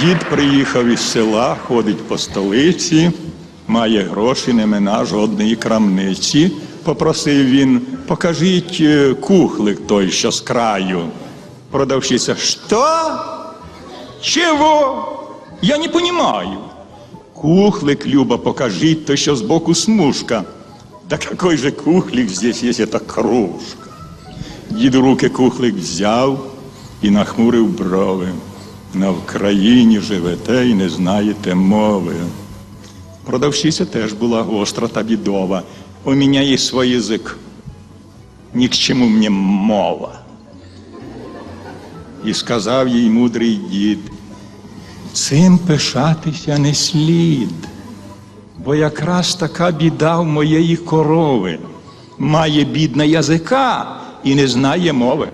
Дід приїхав із села, ходить по столиці, має гроші, не мина жодної крамниці. Попросив він, покажіть е, кухлик той, що з краю. Продавщиця, що? Чего? Я не понимаю. Кухлик, Люба, покажіть, то що збоку смужка. Да какой же кухлик здесь есть, это кружка. Дід руки кухлик взяв і нахмурив брови. На Вкраїні живете і не знаєте мови. Продавщиця теж була гостра та бідова. У мене є свій язик. Ні к чому мені мова. І сказав їй мудрий дід, цим пишатися не слід, бо якраз така біда в моєї корови. Має бідна язика і не знає мови.